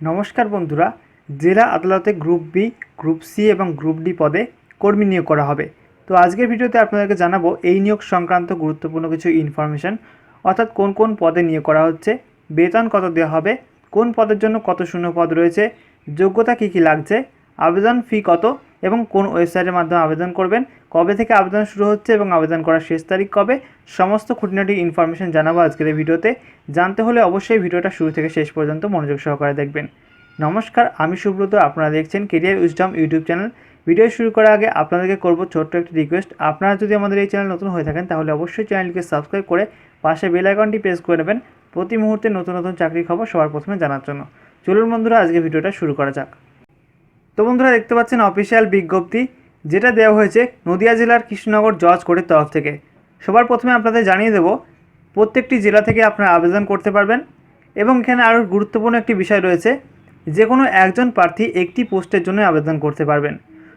নমস্কার বন্ধুরা, জেলা আদালতে গ্রুপ বি, গ্রুপ সি এবং গ্রুপ ডি পদে কর্মী নিয়োগ করা হবে। তো আজকের ভিডিওতে আপনাদেরকে জানাব, এই নিয়োগ সংক্রান্ত গুরুত্বপূর্ণ কিছু ইনফরমেশান অর্থাৎ কোন কোন পদে নিয়োগ করা হচ্ছে, বেতন কত দেওয়া হবে, কোন পদের জন্য কত শূন্য পদ রয়েছে, যোগ্যতা কী কী লাগছে, আবেদন ফি কত এবং কোন ওয়েবসাইটের মাধ্যমে আবেদন করবেন, কবে থেকে আবেদন শুরু হচ্ছে এবং আবেদন করার শেষ তারিখ কবে, সমস্ত খুঁটিনাটি ইনফরমেশন জানাব আজকের এই ভিডিওতে। জানতে হলে অবশ্যই ভিডিওটা শুরু থেকে শেষ পর্যন্ত মনোযোগ সহকারে দেখবেন। নমস্কার, আমি সুব্রত, আপনারা দেখছেন career wisdom YouTube channel video শুরু করার আগে আপনাদেরকে করব ছোট্ট একটি রিকোয়েস্ট আপনারা যদি আমাদের এই চ্যানেল নতুন হয়ে থাকেন, তাহলে অবশ্যই চ্যানেলটিকে সাবস্ক্রাইব করে পাশে বেল আইকনটি প্রেস করে নেবেন। প্রতি মুহূর্তে নতুন নতুন চাকরির খবর সবার প্রথমে জানার জন্য। চলুন বন্ধুরা আজকে ভিডিওটা শুরু করা যাক। তো বন্ধুরা দেখতে পাচ্ছেন অফিসিয়াল বিজ্ঞপ্তি, যেটা দেওয়া হয়েছে নদিয়া জেলার কৃষ্ণনগর জজ কোর্টের তরফ থেকে। সবার প্রথমে আপনাদের জানিয়ে দেব, প্রত্যেকটি জেলা থেকে আপনারা আবেদন করতে পারবেন এবং এখানে আরও গুরুত্বপূর্ণ একটি বিষয় রয়েছে যে কোনো একজন প্রার্থী একটি পোস্টের জন্য আবেদন করতে পারবেন।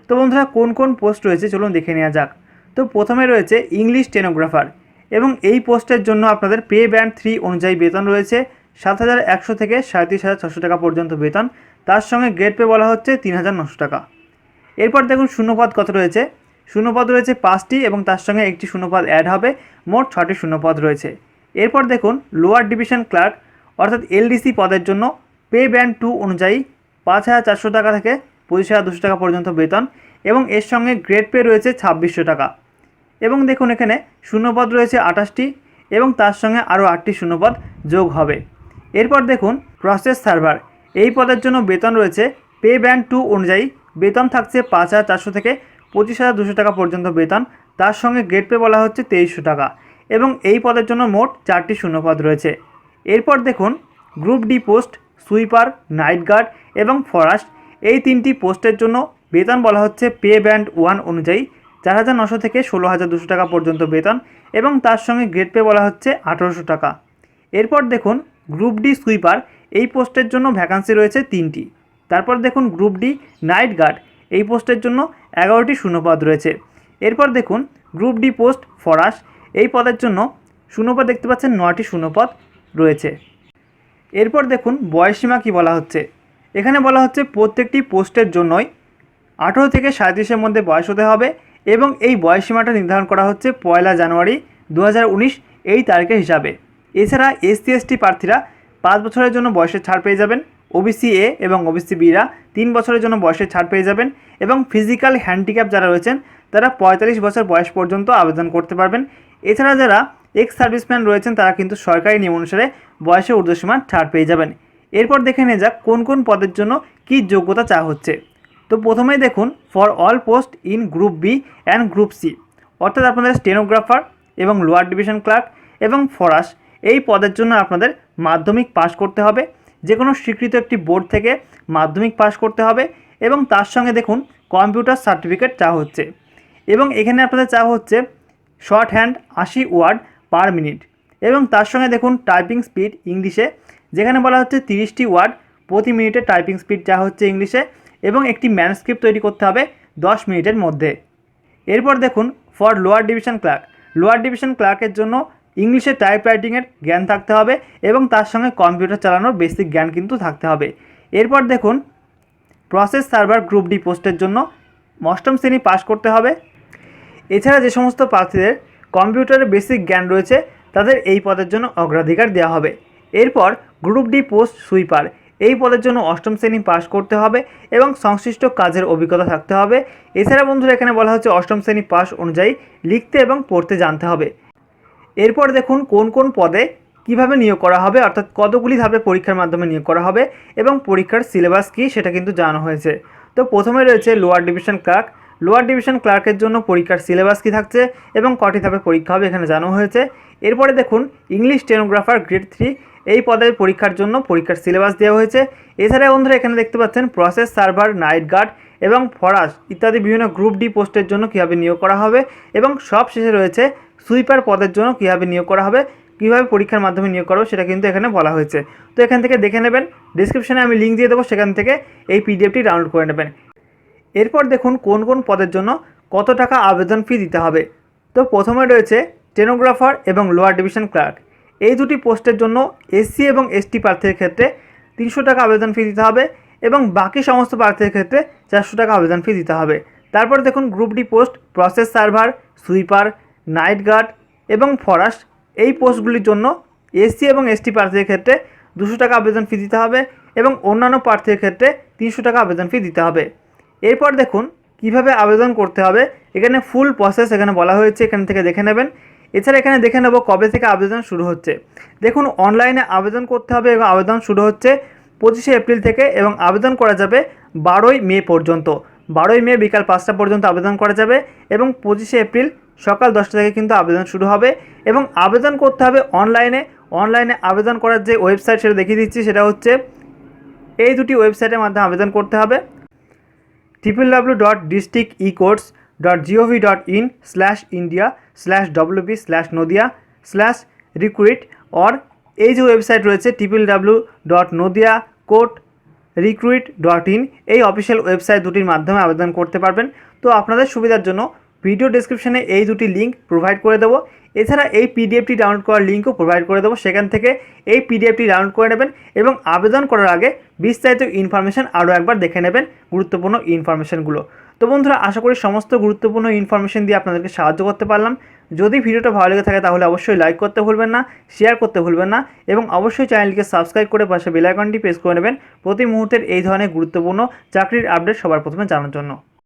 তো বন্ধুরা, কোন কোন পোস্ট রয়েছে চলুন দেখে নেওয়া যাক। তো প্রথমে রয়েছে ইংলিশ টেনোগ্রাফার এবং এই পোস্টের জন্য আপনাদের পে ব্যান্ড থ্রি অনুযায়ী বেতন রয়েছে সাত হাজার একশো থেকে সাঁত্রিশ হাজার ছশো টাকা পর্যন্ত বেতন। তার সঙ্গে গ্রেড পে বলা হচ্ছে তিন হাজার নশো টাকা। এরপর দেখুন শূন্যপদ কত রয়েছে। শূন্যপদ রয়েছে পাঁচটি এবং তার সঙ্গে একটি শূন্যপদ অ্যাড হবে। মোট ছটি শূন্যপদ রয়েছে। এরপর দেখুন লোয়ার ডিভিশন ক্লার্ক অর্থাৎ এলডিসি পদের জন্য পে ব্যান্ড টু অনুযায়ী পাঁচ হাজার চারশো টাকা থেকে পঁচিশ হাজার দুশো টাকা পর্যন্ত বেতন এবং এর সঙ্গে গ্রেড পে রয়েছে ছাব্বিশশো টাকা। এবং দেখুন এখানে শূন্যপদ রয়েছে আঠাশটি এবং তার সঙ্গে আরও আটটি শূন্যপদ যোগ হবে। এরপর দেখুন প্রসেস সার্ভার এই পদের জন্য বেতন রয়েছে পে ব্যান্ড টু অনুযায়ী। বেতন থাকছে পাঁচ হাজার চারশো থেকে পঁচিশ হাজার দুশো টাকা পর্যন্ত বেতন। তার সঙ্গে গ্রেড পে বলা হচ্ছে তেইশশো টাকা। এবং এই পদের জন্য মোট চারটি শূন্যপদ রয়েছে। এরপর দেখুন group D post sweeper night guard এবং ফরাস্ট এই তিনটি পোস্টের জন্য বেতন বলা হচ্ছে পে ব্যান্ড ওয়ান অনুযায়ী। চার হাজার নশো থেকে ষোলো হাজার দুশো টাকা পর্যন্ত বেতন এবং তার সঙ্গে গ্রেড পে বলা হচ্ছে আঠেরোশো টাকা। এরপর দেখুন গ্রুপ ডি সুইপার, এই পোস্টের জন্য ভ্যাকান্সি রয়েছে তিনটি। তারপর দেখুন গ্রুপ ডি নাইট গার্ড, এই পোস্টের জন্য এগারোটি শূন্যপদ রয়েছে। এরপর দেখুন গ্রুপ ডি পোস্ট ফরাস, এই পদের জন্য শূন্যপদ দেখতে পাচ্ছেন নয়টি শূন্যপদ রয়েছে। এরপর দেখুন বয়সীমা কি বলা হচ্ছে? এখানে বলা হচ্ছে প্রত্যেকটি পোস্টের জন্যই আঠেরো থেকে সাঁত্রিশের মধ্যে বয়স হতে হবে এবং এই বয়সীমাটা নির্ধারণ করা হচ্ছে পয়লা জানুয়ারি দু হাজার উনিশ এই তারিখের হিসাবে। এছাড়া এসসি এসটি প্রার্থীরা পাঁচ বছরের জন্য বয়সের ছাড় পেয়ে যাবেন। ওবিসি এ এবং ওবিসি বিরা তিন বছরের জন্য বয়সের ছাড় পেয়ে যাবেন এবং ফিজিক্যাল হ্যান্ডিক্যাপ যারা রয়েছেন, তারা পঁয়তাল্লিশ বছর বয়স পর্যন্ত আবেদন করতে পারবেন। এছাড়া যারা এক্স সার্ভিসম্যান রয়েছেন, তারা কিন্তু সরকারি নিয়ম অনুসারে বয়সের ঊর্ধ্বসীমা ছাড় পেয়ে যাবেন। এরপর দেখে নিয়ে যাক কোন কোন পদের জন্য কী যোগ্যতা চা হচ্ছে। তো প্রথমেই দেখুন for all post in group B and group C অর্থাৎ আপনাদের স্টেনোগ্রাফার এবং লোয়ার ডিভিশন ক্লার্ক এবং ফরাস। এই পদের জন্য আপনাদের মাধ্যমিক পাস করতে হবে। যে কোনো স্বীকৃত একটি বোর্ড থেকে মাধ্যমিক পাস করতে হবে এবং তার সঙ্গে দেখুন কম্পিউটার সার্টিফিকেট চাওয়া হচ্ছে। এবং এখানে আপনাদের চাওয়া হচ্ছে শর্ট হ্যান্ড আশি ওয়ার্ড পার মিনিট। এবং তার সঙ্গে দেখুন টাইপিং স্পিড ইংলিশে, যেখানে বলা হচ্ছে তিরিশটি ওয়ার্ড প্রতি মিনিটে টাইপিং স্পিড চাওয়া হচ্ছে ইংলিশে এবং একটি ম্যানস্ক্রিপ্ট তৈরি করতে হবে দশ মিনিটের মধ্যে। এরপর দেখুন for lower division clerk. Lower division ক্লার্কের জন্য ইংলিশে টাইপ রাইটিংয়ের জ্ঞান থাকতে হবে এবং তার সঙ্গে কম্পিউটার চালানোর বেসিক জ্ঞান কিন্তু থাকতে হবে। এরপর দেখুন প্রসেস সার্ভার গ্রুপ ডি পোস্টের জন্য অষ্টম শ্রেণি পাস করতে হবে। এছাড়া যে সমস্ত প্রার্থীদের কম্পিউটারের বেসিক জ্ঞান রয়েছে, তাদের এই পদের জন্য অগ্রাধিকার দেওয়া হবে। এরপর গ্রুপ ডি পোস্ট সুইপার এই পদের জন্য অষ্টম শ্রেণি পাস করতে হবে এবং সংশ্লিষ্ট কাজের অভিজ্ঞতা থাকতে হবে। এছাড়া বন্ধুরা, এখানে বলা হচ্ছে অষ্টম শ্রেণি পাস অনুযায়ী লিখতে এবং পড়তে জানতে হবে। এরপর দেখুন কোন কোন পদে কীভাবে নিয়োগ করা হবে, অর্থাৎ কতগুলি ধাপে পরীক্ষার মাধ্যমে নিয়োগ করা হবে এবং পরীক্ষার সিলেবাস কী সেটা কিন্তু জানানো হয়েছে। তো প্রথমে রয়েছে lower division clerk lower division ক্লার্কের জন্য পরীক্ষার সিলেবাস কী থাকছে এবং কটি ধাপে পরীক্ষা হবে এখানে জানানো হয়েছে। এরপরে দেখুন ইংলিশ স্টেনোগ্রাফার গ্রেড থ্রি এই পদের পরীক্ষার জন্য পরীক্ষার সিলেবাস দেওয়া হয়েছে। এছাড়া বন্ধুরা এখানে দেখতে পাচ্ছেন প্রসেস সার্ভার নাইট গার্ড এবং ফরাস ইত্যাদি বিভিন্ন গ্রুপ ডি পোস্টের জন্য কীভাবে নিয়োগ করা হবে এবং সব শেষে রয়েছে সুইপার পদের জন্য কীভাবে নিয়োগ করা হবে, কীভাবে পরীক্ষার মাধ্যমে নিয়োগ করব সেটা কিন্তু এখানে বলা হয়েছে। তো এখান থেকে দেখে নেবেন ডিসক্রিপশানে আমি লিঙ্ক দিয়ে দেবো, সেখান থেকে এই পিডিএফটি ডাউনলোড করে নেবেন। এরপর দেখুন কোন কোন পদের জন্য কত টাকা আবেদন ফি দিতে হবে। তো প্রথমে রয়েছে টেনোগ্রাফার এবং লোয়ার ডিভিশন ক্লার্ক এই দুটি পোস্টের জন্য এসসি এবং এসটি প্রার্থীর ক্ষেত্রে তিনশো টাকা আবেদন ফি দিতে হবে এবং বাকি সমস্ত প্রার্থীদের ক্ষেত্রে চারশো টাকা আবেদন ফি দিতে হবে। তারপর দেখুন group D post process server sweeper night guard এবং ফরাস্ট এই পোস্টগুলির জন্য এসসি এবং এসটি প্রার্থীদের ক্ষেত্রে দুশো টাকা আবেদন ফি দিতে হবে এবং অন্যান্য প্রার্থীদের ক্ষেত্রে তিনশো টাকা আবেদন ফি দিতে হবে। এরপর দেখুন কীভাবে আবেদন করতে হবে। এখানে ফুল প্রসেস এখানে বলা হয়েছে, এখান থেকে দেখে নেবেন। এছাড়া এখানে দেখে নেব কবে থেকে আবেদন শুরু হচ্ছে। দেখুন অনলাইনে আবেদন করতে হবে এবং আবেদন শুরু হচ্ছে পঁচিশে এপ্রিল থেকে এবং আবেদন করা যাবে বারোই মে পর্যন্ত। বারোই মে বিকাল পাঁচটা পর্যন্ত আবেদন করা যাবে এবং পঁচিশে এপ্রিল সকাল দশটা থেকে কিন্তু আবেদন শুরু হবে এবং আবেদন করতে হবে অনলাইনে। অনলাইনে আবেদন করার যে ওয়েবসাইট সেটা দেখিয়ে দিচ্ছি, সেটা হচ্ছে এই দুটি ওয়েবসাইটের মাধ্যমে আবেদন করতে হবে। Triple W dot district e courts dot G O V dot in slash India slash WB slash Nadia slash recruit or এই যে ওয়েবসাইট রয়েছে triple W dot Nadia court recruit dot in এই অফিসিয়াল ওয়েবসাইট দুটির মাধ্যমে আবেদন করতে পারবেন। তো আপনাদের সুবিধার জন্য ভিডিও ডিসক্রিপশনে এই দুটি লিঙ্ক প্রোভাইড করে দেবো। এছাড়া এই পিডিএফটি ডাউনলোড করার লিঙ্কও প্রোভাইড করে দেবো। সেখান থেকে এই পিডিএফটি ডাউনলোড করে নেবেন এবং আবেদন করার আগে বিস্তারিত ইনফরমেশান আরও একবার দেখে নেবেন গুরুত্বপূর্ণ ইনফরমেশানগুলো তো বন্ধুরা, আশা করি সমস্ত গুরুত্বপূর্ণ ইনফরমেশন দিয়ে আপনাদেরকে সাহায্য করতে পারলাম। যদি ভিডিওটা ভালো লেগে থাকে তাহলে অবশ্যই লাইক করতে ভুলবেন না শেয়ার করতে ভুলবেন না এবং অবশ্যই চ্যানেলকে সাবস্ক্রাইব করে পাশে বেল আইকনটি প্রেস করে নেবেন। প্রতি মুহূর্তের এই ধরনের গুরুত্বপূর্ণ চাকরির আপডেট সবার প্রথমে জানার জন্য।